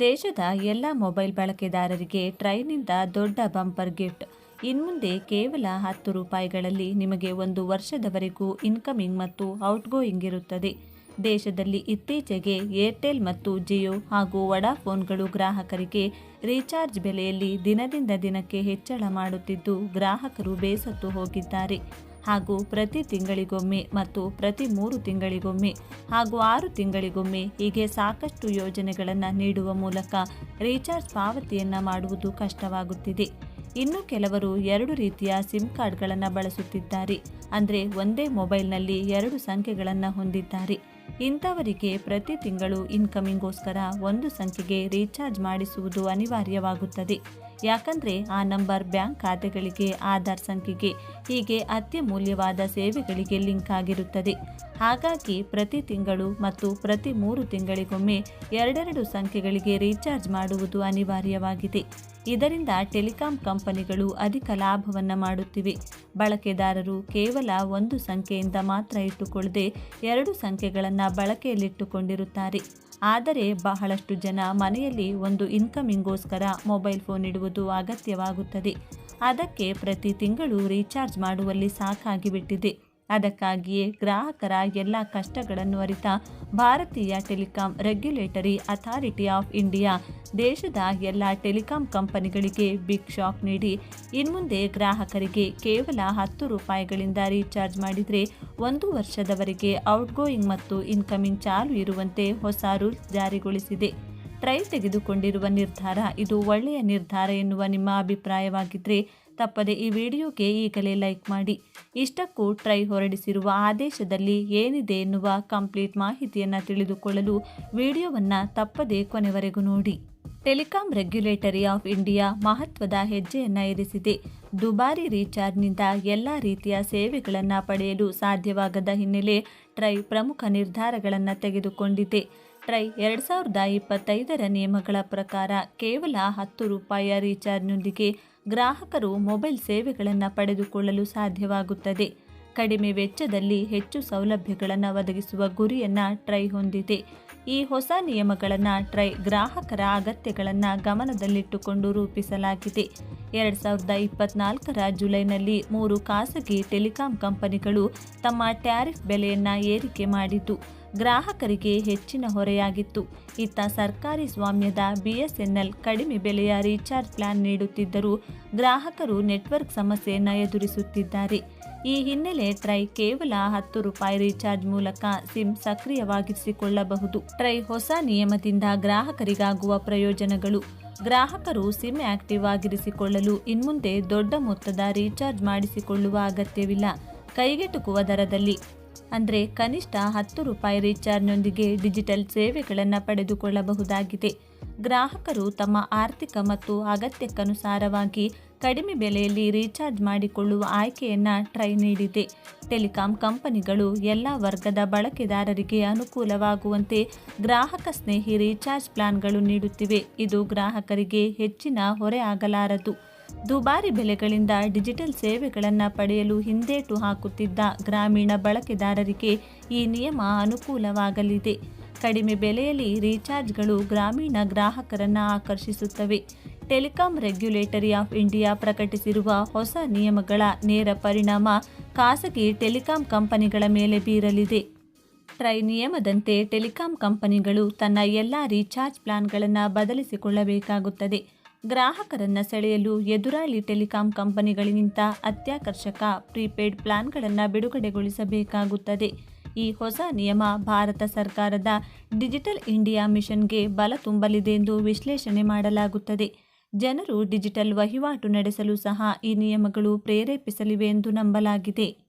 ದೇಶದ ಎಲ್ಲ ಮೊಬೈಲ್ ಬಳಕೆದಾರರಿಗೆ ಟ್ರೈನಿಂದ ದೊಡ್ಡ ಬಂಪರ್ ಗಿಫ್ಟ್. ಇನ್ಮುಂದೆ ಕೇವಲ ಹತ್ತು ರೂಪಾಯಿಗಳಲ್ಲಿ ನಿಮಗೆ ಒಂದು ವರ್ಷದವರೆಗೂ ಇನ್ಕಮಿಂಗ್ ಮತ್ತು ಔಟ್ಗೋಯಿಂಗ್ ಇರುತ್ತದೆ. ದೇಶದಲ್ಲಿ ಇತ್ತೀಚೆಗೆ ಏರ್ಟೆಲ್ ಮತ್ತು ಜಿಯೋ ಹಾಗೂ ವಡಾಫೋನ್ಗಳು ಗ್ರಾಹಕರಿಗೆ ರೀಚಾರ್ಜ್ ಬೆಲೆಯಲ್ಲಿ ದಿನದಿಂದ ದಿನಕ್ಕೆ ಹೆಚ್ಚಳ ಮಾಡುತ್ತಿದ್ದು, ಗ್ರಾಹಕರು ಬೇಸತ್ತು ಹೋಗಿದ್ದಾರೆ. ಹಾಗೂ ಪ್ರತಿ ತಿಂಗಳಿಗೊಮ್ಮೆ ಮತ್ತು ಪ್ರತಿ ಮೂರು ತಿಂಗಳಿಗೊಮ್ಮೆ ಹಾಗೂ ಆರು ತಿಂಗಳಿಗೊಮ್ಮೆ ಹೀಗೆ ಸಾಕಷ್ಟು ಯೋಜನೆಗಳನ್ನು ನೀಡುವ ಮೂಲಕ ರೀಚಾರ್ಜ್ ಪಾವತಿಯನ್ನು ಮಾಡುವುದು ಕಷ್ಟವಾಗುತ್ತಿದೆ. ಇನ್ನು ಕೆಲವರು ಎರಡು ರೀತಿಯ ಸಿಮ್ ಕಾರ್ಡ್ಗಳನ್ನು ಬಳಸುತ್ತಿದ್ದಾರೆ. ಅಂದರೆ ಒಂದೇ ಮೊಬೈಲ್ನಲ್ಲಿ ಎರಡು ಸಂಖ್ಯೆಗಳನ್ನು ಹೊಂದಿದ್ದಾರೆ. ಇಂಥವರಿಗೆ ಪ್ರತಿ ತಿಂಗಳು ಇನ್ಕಮಿಂಗೋಸ್ಕರ ಒಂದು ಸಂಖ್ಯೆಗೆ ರೀಚಾರ್ಜ್ ಮಾಡಿಸುವುದು ಅನಿವಾರ್ಯವಾಗುತ್ತದೆ. ಯಾಕಂದರೆ ಆ ನಂಬರ್ ಬ್ಯಾಂಕ್ ಖಾತೆಗಳಿಗೆ, ಆಧಾರ್ ಸಂಖ್ಯೆಗೆ, ಹೀಗೆ ಅತ್ಯಮೂಲ್ಯವಾದ ಸೇವೆಗಳಿಗೆ ಲಿಂಕ್ ಆಗಿರುತ್ತದೆ. ಹಾಗಾಗಿ ಪ್ರತಿ ತಿಂಗಳು ಮತ್ತು ಪ್ರತಿ ಮೂರು ತಿಂಗಳಿಗೊಮ್ಮೆ ಎರಡೆರಡು ಸಂಖ್ಯೆಗಳಿಗೆ ರೀಚಾರ್ಜ್ ಮಾಡುವುದು ಅನಿವಾರ್ಯವಾಗಿದೆ. ಇದರಿಂದ ಟೆಲಿಕಾಂ ಕಂಪನಿಗಳು ಅಧಿಕ ಲಾಭವನ್ನು ಮಾಡುತ್ತಿವೆ. ಬಳಕೆದಾರರು ಕೇವಲ ಒಂದು ಸಂಖ್ಯೆಯಿಂದ ಮಾತ್ರ ಇಟ್ಟುಕೊಳ್ಳದೆ ಎರಡು ಸಂಖ್ಯೆಗಳನ್ನು ಬಳಕೆಯಲ್ಲಿಟ್ಟುಕೊಂಡಿರುತ್ತಾರೆ. ಆದರೆ ಬಹಳಷ್ಟು ಜನ ಮನೆಯಲ್ಲಿ ಒಂದು ಇನ್ಕಮಿಂಗೋಸ್ಕರ ಮೊಬೈಲ್ ಫೋನ್ ಇಡುವುದು ಅಗತ್ಯವಾಗುತ್ತದೆ. ಅದಕ್ಕೆ ಪ್ರತಿ ತಿಂಗಳು ರೀಚಾರ್ಜ್ ಮಾಡುವಲ್ಲಿ ಸಾಕಾಗಿಬಿಟ್ಟಿದೆ. ಅದಕ್ಕಾಗಿಯೇ ಗ್ರಾಹಕರ ಎಲ್ಲ ಕಷ್ಟಗಳನ್ನು ಅರಿತ ಭಾರತೀಯ telecom regulatory authority of India ದೇಶದ ಎಲ್ಲ ಟೆಲಿಕಾಂ ಕಂಪನಿಗಳಿಗೆ ಬಿಗ್ ಶಾಕ್ ನೀಡಿ, ಇನ್ಮುಂದೆ ಗ್ರಾಹಕರಿಗೆ ಕೇವಲ ಹತ್ತು ರೂಪಾಯಿಗಳಿಂದ ರೀಚಾರ್ಜ್ ಮಾಡಿದರೆ ಒಂದು ವರ್ಷದವರೆಗೆ ಔಟ್ಗೋಯಿಂಗ್ ಮತ್ತು ಇನ್ಕಮಿಂಗ್ ಚಾಲು ಇರುವಂತೆ ಹೊಸ ರೂಲ್ಸ್ ಜಾರಿಗೊಳಿಸಿದೆ. ಟ್ರೈ ತೆಗೆದುಕೊಂಡಿರುವ ನಿರ್ಧಾರ ಇದು ಒಳ್ಳೆಯ ನಿರ್ಧಾರ ಎನ್ನುವ ನಿಮ್ಮ ಅಭಿಪ್ರಾಯವಾಗಿದ್ದರೆ ತಪ್ಪದೆ ಈ ವಿಡಿಯೋಗೆ ಈಗಲೇ ಲೈಕ್ ಮಾಡಿ. ಇಷ್ಟಕ್ಕೂ ಟ್ರೈ ಹೊರಡಿಸಿರುವ ಆದೇಶದಲ್ಲಿ ಏನಿದೆ ಎನ್ನುವ ಕಂಪ್ಲೀಟ್ ಮಾಹಿತಿಯನ್ನು ತಿಳಿದುಕೊಳ್ಳಲು ವಿಡಿಯೋವನ್ನು ತಪ್ಪದೆ ಕೊನೆವರೆಗೂ ನೋಡಿ. ಟೆಲಿಕಾಂ ರೆಗ್ಯುಲೇಟರಿ ಆಫ್ ಇಂಡಿಯಾ ಮಹತ್ವದ ಹೆಜ್ಜೆಯನ್ನು ಇರಿಸಿದೆ. ದುಬಾರಿ ರೀಚಾರ್ಜ್ನಿಂದ ಎಲ್ಲ ರೀತಿಯ ಸೇವೆಗಳನ್ನು ಪಡೆಯಲು ಸಾಧ್ಯವಾಗದ ಹಿನ್ನೆಲೆ ಟ್ರೈ ಪ್ರಮುಖ ನಿರ್ಧಾರಗಳನ್ನು ತೆಗೆದುಕೊಂಡಿದೆ. ಟ್ರೈ ಎರಡು ಸಾವಿರದ ಇಪ್ಪತ್ತೈದರ ನಿಯಮಗಳ ಪ್ರಕಾರ ಕೇವಲ ಹತ್ತು ರೂಪಾಯಿಯ ರೀಚಾರ್ಜ್ನೊಂದಿಗೆ ಗ್ರಾಹಕರು ಮೊಬೈಲ್ ಸೇವೆಗಳನ್ನು ಪಡೆದುಕೊಳ್ಳಲು ಸಾಧ್ಯವಾಗುತ್ತದೆ. ಕಡಿಮೆ ವೆಚ್ಚದಲ್ಲಿ ಹೆಚ್ಚು ಸೌಲಭ್ಯಗಳನ್ನು ಒದಗಿಸುವ ಗುರಿಯನ್ನು ಟ್ರೈ ಹೊಂದಿದೆ. ಈ ಹೊಸ ನಿಯಮಗಳನ್ನು ಟ್ರೈ ಗ್ರಾಹಕರ ಅಗತ್ಯಗಳನ್ನು ಗಮನದಲ್ಲಿಟ್ಟುಕೊಂಡು ರೂಪಿಸಲಾಗಿದೆ. ಎರಡು ಸಾವಿರದ ಇಪ್ಪತ್ನಾಲ್ಕರ ಜುಲೈನಲ್ಲಿ ಮೂರು ಖಾಸಗಿ ಟೆಲಿಕಾಂ ಕಂಪನಿಗಳು ತಮ್ಮ ಟ್ಯಾರಿಫ್ ಬೆಲೆಯನ್ನು ಏರಿಕೆ ಮಾಡಿದ್ದು ಗ್ರಾಹಕರಿಗೆ ಹೆಚ್ಚಿನ ಹೊರೆಯಾಗಿತ್ತು. ಇತ್ತ ಸರ್ಕಾರಿ ಸ್ವಾಮ್ಯದ ಬಿಎಸ್ಎನ್ಎಲ್ ಕಡಿಮೆ ಬೆಲೆಯ ರೀಚಾರ್ಜ್ ಪ್ಲಾನ್ ನೀಡುತ್ತಿದ್ದರೂ ಗ್ರಾಹಕರು ನೆಟ್ವರ್ಕ್ ಸಮಸ್ಯೆಯನ್ನು ಎದುರಿಸುತ್ತಿದ್ದಾರೆ ಈ ಹಿನ್ನೆಲೆ ಟ್ರೈ ಕೇವಲ ಹತ್ತು ರೂಪಾಯಿ ರೀಚಾರ್ಜ್ ಮೂಲಕ ಸಿಮ್ ಸಕ್ರಿಯವಾಗಿರಿಸಿಕೊಳ್ಳಬಹುದು. ಟ್ರೈ ಹೊಸ ನಿಯಮದಿಂದ ಗ್ರಾಹಕರಿಗಾಗುವ ಪ್ರಯೋಜನಗಳು. ಗ್ರಾಹಕರು ಸಿಮ್ ಆಕ್ಟಿವ್ ಆಗಿರಿಸಿಕೊಳ್ಳಲು ಇನ್ಮುಂದೆ ದೊಡ್ಡ ಮೊತ್ತದ ರೀಚಾರ್ಜ್ ಮಾಡಿಸಿಕೊಳ್ಳುವ ಅಗತ್ಯವಿಲ್ಲ. ಕೈಗೆಟುಕುವ ದರದಲ್ಲಿ ಅಂದರೆ ಕನಿಷ್ಠ ಹತ್ತು ರೂಪಾಯಿ ರೀಚಾರ್ಜ್ನೊಂದಿಗೆ ಡಿಜಿಟಲ್ ಸೇವೆಗಳನ್ನು ಪಡೆದುಕೊಳ್ಳಬಹುದಾಗಿದೆ. ಗ್ರಾಹಕರು ತಮ್ಮ ಆರ್ಥಿಕ ಮತ್ತು ಅಗತ್ಯಕ್ಕನುಸಾರವಾಗಿ ಕಡಿಮೆ ಬೆಲೆಯಲ್ಲಿ ರೀಚಾರ್ಜ್ ಮಾಡಿಕೊಳ್ಳುವ ಆಯ್ಕೆಯನ್ನು ಟ್ರೈ ನೀಡಿದೆ. ಟೆಲಿಕಾಂ ಕಂಪನಿಗಳು ಎಲ್ಲ ವರ್ಗದ ಬಳಕೆದಾರರಿಗೆ ಅನುಕೂಲವಾಗುವಂತೆ ಗ್ರಾಹಕ ಸ್ನೇಹಿ ರೀಚಾರ್ಜ್ ಪ್ಲಾನ್ಗಳು ನೀಡುತ್ತಿವೆ. ಇದು ಗ್ರಾಹಕರಿಗೆ ಹೆಚ್ಚಿನ ಹೊರೆ ಆಗಲಾರದು. ದುಬಾರಿ ಬೆಲೆಗಳಿಂದ ಡಿಜಿಟಲ್ ಸೇವೆಗಳನ್ನು ಪಡೆಯಲು ಹಿಂದೇಟು ಹಾಕುತ್ತಿದ್ದ ಗ್ರಾಮೀಣ ಬಳಕೆದಾರರಿಗೆ ಈ ನಿಯಮ ಅನುಕೂಲವಾಗಲಿದೆ. ಕಡಿಮೆ ಬೆಲೆಯಲ್ಲಿ ರೀಚಾರ್ಜ್ಗಳು ಗ್ರಾಮೀಣ ಗ್ರಾಹಕರನ್ನು ಆಕರ್ಷಿಸುತ್ತವೆ. ಟೆಲಿಕಾಂ ರೆಗ್ಯುಲೇಟರಿ ಆಫ್ ಇಂಡಿಯಾ ಪ್ರಕಟಿಸಿರುವ ಹೊಸ ನಿಯಮಗಳ ನೇರ ಪರಿಣಾಮ ಖಾಸಗಿ ಟೆಲಿಕಾಂ ಕಂಪನಿಗಳ ಮೇಲೆ ಬೀರಲಿದೆ. ಟ್ರೈ ನಿಯಮದಂತೆ ಟೆಲಿಕಾಂ ಕಂಪನಿಗಳು ತನ್ನ ಎಲ್ಲ ರೀಚಾರ್ಜ್ ಪ್ಲಾನ್ಗಳನ್ನು ಬದಲಿಸಿಕೊಳ್ಳಬೇಕಾಗುತ್ತದೆ. ಗ್ರಾಹಕರನ್ನು ಸೆಳೆಯಲು ಎದುರಾಳಿ ಟೆಲಿಕಾಂ ಕಂಪನಿಗಳಿಗಿಂತ ಅತ್ಯಾಕರ್ಷಕ ಪ್ರೀಪೇಡ್ ಪ್ಲಾನ್ಗಳನ್ನು ಬಿಡುಗಡೆಗೊಳಿಸಬೇಕಾಗುತ್ತದೆ. ಈ ಹೊಸ ನಿಯಮ ಭಾರತ ಸರ್ಕಾರದ ಡಿಜಿಟಲ್ ಇಂಡಿಯಾ ಮಿಷನ್ಗೆ ಬಲ ತುಂಬಲಿದೆ ಎಂದು ವಿಶ್ಲೇಷಣೆ ಮಾಡಲಾಗುತ್ತದೆ. ಜನರು ಡಿಜಿಟಲ್ ವಹಿವಾಟು ನಡೆಸಲು ಸಹ ಈ ನಿಯಮಗಳು ಪ್ರೇರೇಪಿಸಲಿವೆ ಎಂದು ನಂಬಲಾಗಿದೆ.